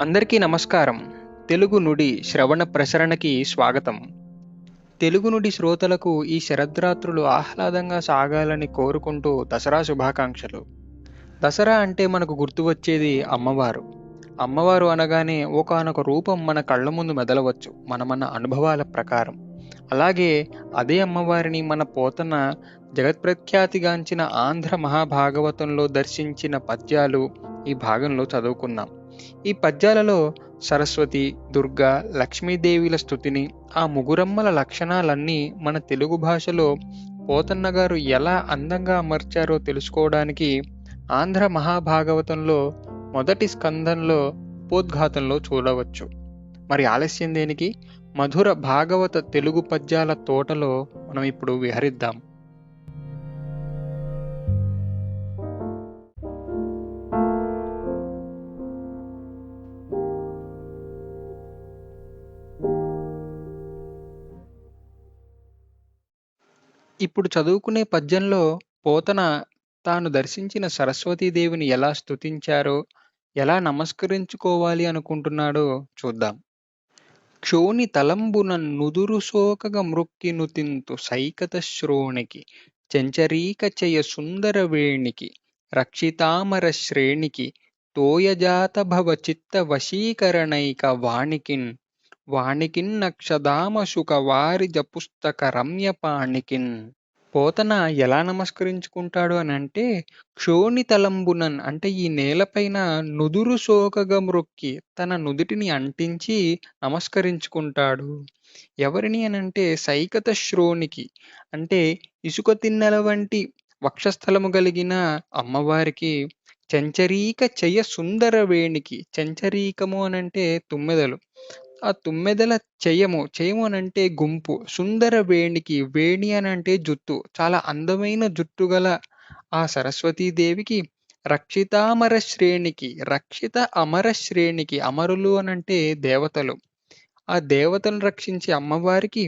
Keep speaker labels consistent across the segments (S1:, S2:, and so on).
S1: అందరికీ నమస్కారం. తెలుగు నుడి శ్రవణ ప్రసరణకి స్వాగతం. తెలుగు నుడి శ్రోతలకు ఈ శరద్రాత్రులు ఆహ్లాదంగా సాగాలని కోరుకుంటూ దసరా శుభాకాంక్షలు. దసరా అంటే మనకు గుర్తు వచ్చేది అమ్మవారు. అమ్మవారు అనగానే ఒకానొక రూపం మన కళ్ళ ముందు మెదలవచ్చు మన మన అనుభవాల ప్రకారం. అలాగే అదే అమ్మవారిని మన పోతన జగత్ప్రఖ్యాతిగాంచిన ఆంధ్ర మహాభాగవతంలో దర్శించిన పద్యాలు ఈ భాగంలో చదువుకున్నాం. ఈ పద్యాలలో సరస్వతి దుర్గా లక్ష్మీదేవిల స్థుతిని ఆ ముగురమ్మల లక్షణాలన్నీ మన తెలుగు భాషలో పోతన్న గారు ఎలా అందంగా అమర్చారో తెలుసుకోవడానికి ఆంధ్ర మహాభాగవతంలో మొదటి స్కందంలో ఉపోద్ఘాతంలో చూడవచ్చు. మరి ఆలస్యం దేనికి? మధుర భాగవత తెలుగు పద్యాల తోటలో మనం ఇప్పుడు విహరిద్దాం. ఇప్పుడు చదువుకునే పద్యంలో పోతన తాను దర్శించిన సరస్వతీదేవిని ఎలా స్తుతించారో ఎలా నమస్కరించుకోవాలి అనుకుంటున్నాడో చూద్దాం. క్షోణి తలంబున నుదురు శోకగ మృక్కిను తింతు సైకత శ్రోణికి చెంచరీక చయ సుందర వేణికి రక్షితామర శ్రేణికి తోయజాత భవ చిత్త వశీకరణైక వాణికిన్ వాణికిన్ నక్షదామ వారిజ పుస్తక రమ్యపాణికిన్ పోతన ఎలా నమస్కరించుకుంటాడు అని అంటే క్షోణితలంబునన్ అంటే ఈ నేలపైన నుదురు శోకగా మ్రొక్కి తన నుదుటిని అంటించి నమస్కరించుకుంటాడు. ఎవరిని అనంటే సైకత శ్రోణికి. అంటే ఇసుక తిన్నెల వంటి వక్షస్థలము కలిగిన అమ్మవారికి చంచరీక చయ సుందర వేణికి చంచరీకము అనంటే తుమ్మెదలు. ఆ తుమ్మెదల చెయ్యము. చెయ్యము అనంటే గుంపు. సుందర వేణికి వేణి అనంటే జుట్టు. చాలా అందమైన జుట్టు గల ఆ సరస్వతీదేవికి రక్షితామర శ్రేణికి రక్షిత అమర శ్రేణికి అమరులు అనంటే దేవతలు. ఆ దేవతలను రక్షించే అమ్మవారికి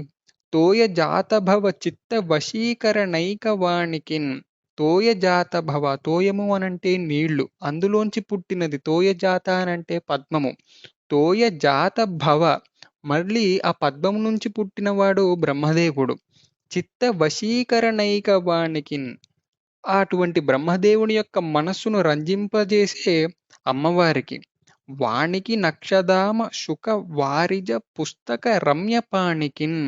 S1: తోయ జాత భవ చిత్త వశీకరణైక వాణికిన్ తోయ జాత భవ తోయము అనంటే నీళ్ళు. అందులోంచి పుట్టినది తోయ జాత అనంటే పద్మము. తోయ జాత భవ. మళ్ళీ ఆ పద్మం నుంచి పుట్టినవాడు బ్రహ్మదేవుడు. చిత్త వశీకరణైక వాణికిన్ అటువంటి బ్రహ్మదేవుని యొక్క మనస్సును రంజింపజేసే అమ్మవారికి వాణికి నక్షదామ శుక వారిజ పుస్తక రమ్యపాణికిన్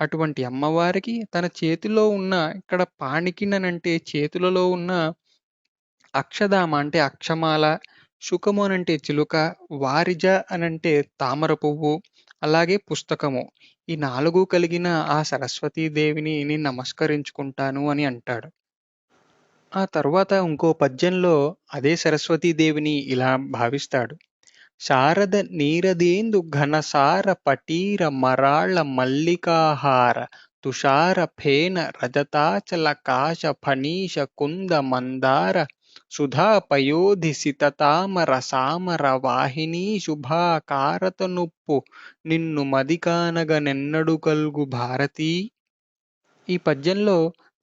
S1: అటువంటి అమ్మవారికి తన చేతిలో ఉన్న ఇక్కడ పాణికిన్ అని అంటే చేతులలో ఉన్న అక్షదామ అంటే అక్షమాల శుకము అనంటే చిలుక వారిజ అనంటే తామర పువ్వు అలాగే పుస్తకము. ఈ నాలుగు కలిగిన ఆ సరస్వతీదేవిని నేను నమస్కరించుకుంటాను అని అంటాడు. ఆ తర్వాత ఇంకో పద్యంలో అదే సరస్వతీదేవిని ఇలా భావిస్తాడు. శారద నీరదేందు ఘనసార పటీర మరాళ మల్లికాహార తుషార ఫేన రజతాచల కాశ ఫణీష కుంద మందార సుధా పయోధి సితతామర సామర వాహిని శుభాకారత నొప్పు నిన్ను మదికానగ నెన్నడు కల్గు భారతీ ఈ పద్యంలో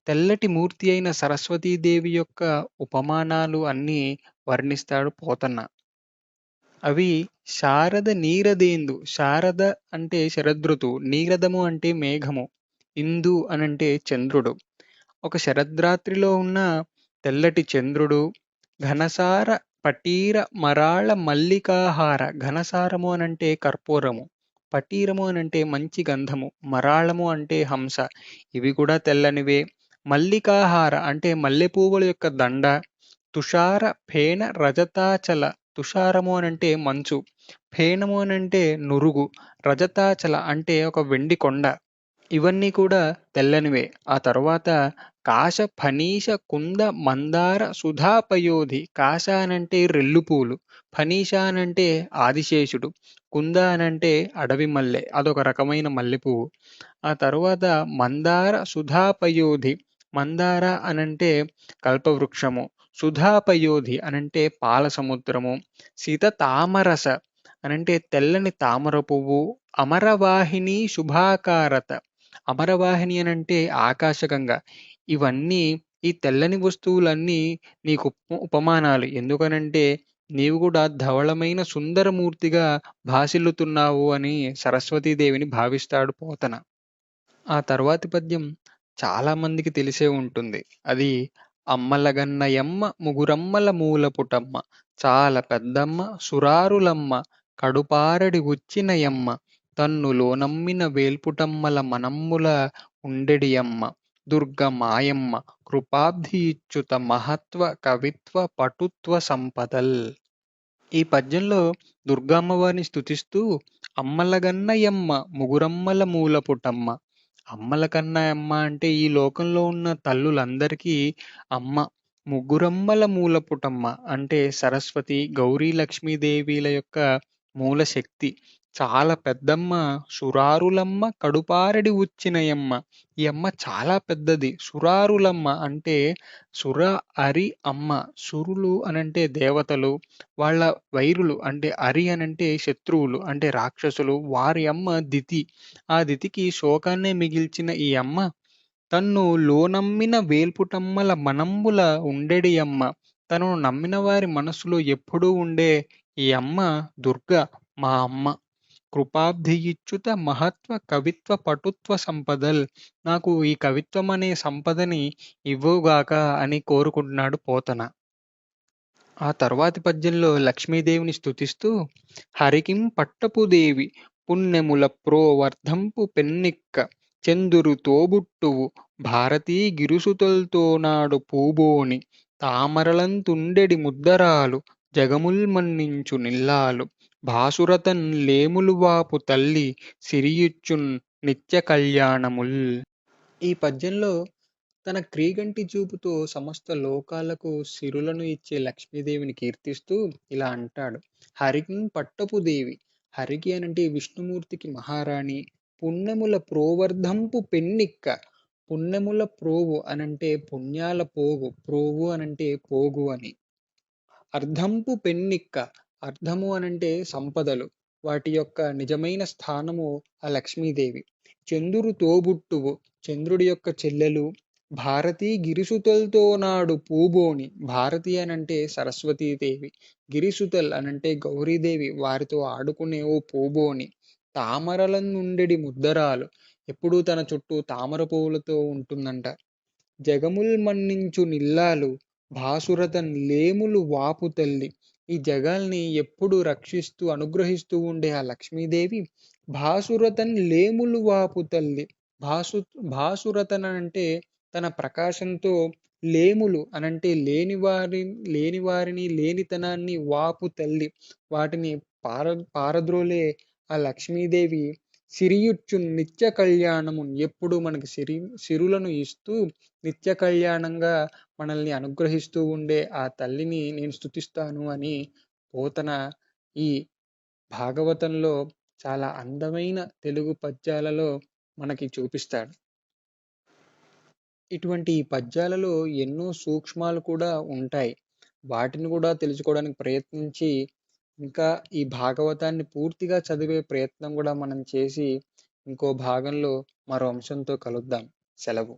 S1: తెల్లటి మూర్తి అయిన సరస్వతీదేవి యొక్క ఉపమానాలు అన్నీ వర్ణిస్తాడు పోతన్న. అవి శారద నీరదేందు శారద అంటే శరదృతువు నీరదము అంటే మేఘము ఇందు అనంటే చంద్రుడు. ఒక శరద్రాత్రిలో ఉన్న తెల్లటి చంద్రుడు ఘనసార పటీర మరాళ మల్లికాహార. ఘనసారము అనంటే కర్పూరము పటీరము అనంటే మంచి గంధము మరాళము అంటే హంస. ఇవి కూడా తెల్లనివే. మల్లికాహార అంటే మల్లెపూవుల యొక్క దండ తుషార ఫేన రజతాచల. తుషారము అనంటే మంచు ఫేణము అనంటే నురుగు. రజతాచల అంటే ఒక వెండి కొండ. ఇవన్నీ కూడా తెల్లనివే. ఆ తర్వాత కాశ ఫనీష కుంద మందార సుధాపయోధి కాశ అనంటే రెల్లుపూలు ఫనీష అనంటే ఆదిశేషుడు కుంద అనంటే అడవి మల్లె అదొక రకమైన మల్లెపువ్వు ఆ తర్వాత మందార సుధాపయోధి మందార అనంటే కల్పవృక్షము సుధాపయోధి అనంటే పాల సముద్రము సీత తామరస అనంటే తెల్లని తామర పువ్వు అమరవాహిని శుభాకారత అమరవాహిని అని అంటే ఆకాశగంగ ఇవన్నీ ఈ తెల్లని వస్తువులన్నీ నీకు ఉప ఉపమానాలు ఎందుకనంటే నీవు కూడా ధవళమైన సుందరమూర్తిగా భాసిల్లుతున్నావు అని సరస్వతీదేవిని భావిస్తాడు పోతన. ఆ తర్వాతి పద్యం చాలా మందికి తెలిసే ఉంటుంది. అది అమ్మలగన్నయమ్మ ముగురమ్మల మూలపుటమ్మ చాలా పెద్దమ్మ సురారులమ్మ కడుపారడి ఉచ్చినయమ్మ తన్ను లోనమ్మిన వేల్పుటమ్మల మనమ్ముల ఉండెడియమ్మ దుర్గ మాయమ్మ కృపాబ్ధి ఇచ్చుత మహత్వ కవిత్వ పటుత్వ సంపదల్. ఈ పద్యంలో దుర్గమ్మవారిని స్థుతిస్తూ అమ్మలగన్నయమ్మ ముగురమ్మల మూలపుటమ్మ. అమ్మల కన్నా అంటే ఈ లోకంలో ఉన్న తల్లులందరికీ అమ్మ ముగ్గురమ్మల మూలపుటమ్మ అంటే సరస్వతి గౌరీ లక్ష్మీదేవిల యొక్క మూల శక్తి చాలా పెద్దమ్మ సురారులమ్మ కడుపారడి ఉచ్చినయమ్మ. ఈ అమ్మ చాలా పెద్దది. సురారులమ్మ అంటే సుర అరి అమ్మ. సురులు అనంటే దేవతలు. వాళ్ళ వైరులు అంటే అరి అనంటే శత్రువులు. అంటే రాక్షసులు. వారి అమ్మ దితి. ఆ దితికి శోకాన్నే మిగిల్చిన ఈ అమ్మ తన్ను లోనమ్మిన వేల్పుటమ్మల మనంబుల ఉండెడి అమ్మ. తనను నమ్మిన వారి మనసులో ఎప్పుడూ ఉండే ఈ అమ్మ దుర్గ మా అమ్మ. కృపాబ్ధియిచ్యుత మహత్వ కవిత్వ పటుత్వ సంపదల్. నాకు ఈ కవిత్వం అనే సంపదని ఇవ్వుగాక అని కోరుకుంటున్నాడు పోతన. ఆ తర్వాతి పద్యంలో లక్ష్మీదేవిని స్తుతిస్తూ హరికిం పట్టపు దేవి పుణ్యముల ప్రోవర్ధంపు పెన్నిక్క చందురు తోబుట్టువు భారతీ గిరుసుతల్తోనాడు పూబోని తామరలంతుండెడి ముద్దరాలు జగముల్ మన్నించు నిల్లాలు భాసురతన్ లేములువాపు తల్లి సిరియుచ్చున్ నిత్య కళ్యాణముల్. ఈ పద్యంలో తన క్రీగంటి చూపుతో సమస్త లోకాలకు సిరులను ఇచ్చే లక్ష్మీదేవిని కీర్తిస్తూ ఇలా అంటాడు. హరికి పట్టపు దేవి. హరికి అనంటే విష్ణుమూర్తికి మహారాణి. పుణ్యముల ప్రోవర్ధంపు పెన్నిక్క. పుణ్యముల ప్రోవు అనంటే పుణ్యాల పోగు. ప్రోవు అనంటే పోగు అని. అర్ధంపు పెన్నిక్క. అర్థము అనంటే సంపదలు. వాటి యొక్క నిజమైన స్థానము ఆ లక్ష్మీదేవి. చంద్రుడు తోబుట్టువు చంద్రుడి యొక్క చెల్లెలు భారతీ గిరిసుతలతో నాడు పూబోని భారతి అనంటే సరస్వతీదేవి గిరిసుతల్ అనంటే గౌరీదేవి వారితో ఆడుకునే ఓ పూబోని తామరల నుండెడి ముద్దరాలు ఎప్పుడూ తన చుట్టూ తామర పువ్వులతో ఉంటుందంట. జగముల్ మన్నించు నిల్లాలు భాసురత లేములు వాపు తల్లి ఈ జగాల్ని ఎప్పుడు రక్షిస్తూ అనుగ్రహిస్తూ ఉండే ఆ లక్ష్మీదేవి భాసురతన్ లేములు వాపు తల్లి. భాసు భాసురతన అంటే తన ప్రకాశంతో లేములు అనంటే లేని వారి లేని వారిని లేనితనాన్ని వాపు తల్లి. వాటిని పార పారద్రోలే ఆ లక్ష్మీదేవి సిరియుచ్చు నిత్య కళ్యాణము ఎప్పుడు మనకి సిరి సిరులను ఇస్తూ నిత్య కళ్యాణంగా మనల్ని అనుగ్రహిస్తూ ఉండే ఆ తల్లిని నేను స్థుతిస్తాను అని పోతన ఈ భాగవతంలో చాలా అందమైన తెలుగు పద్యాలలో మనకి చూపిస్తాడు. ఇటువంటి ఈ పద్యాలలో ఎన్నో సూక్ష్మాలు కూడా ఉంటాయి. వాటిని కూడా తెలుసుకోవడానికి ప్రయత్నించి ఇంకా ఈ భాగవతాన్ని పూర్తిగా చదివే ప్రయత్నం కూడా మనం చేసి ఇంకో భాగంలో మరో అంశంతో కలుద్దాం. సెలవు.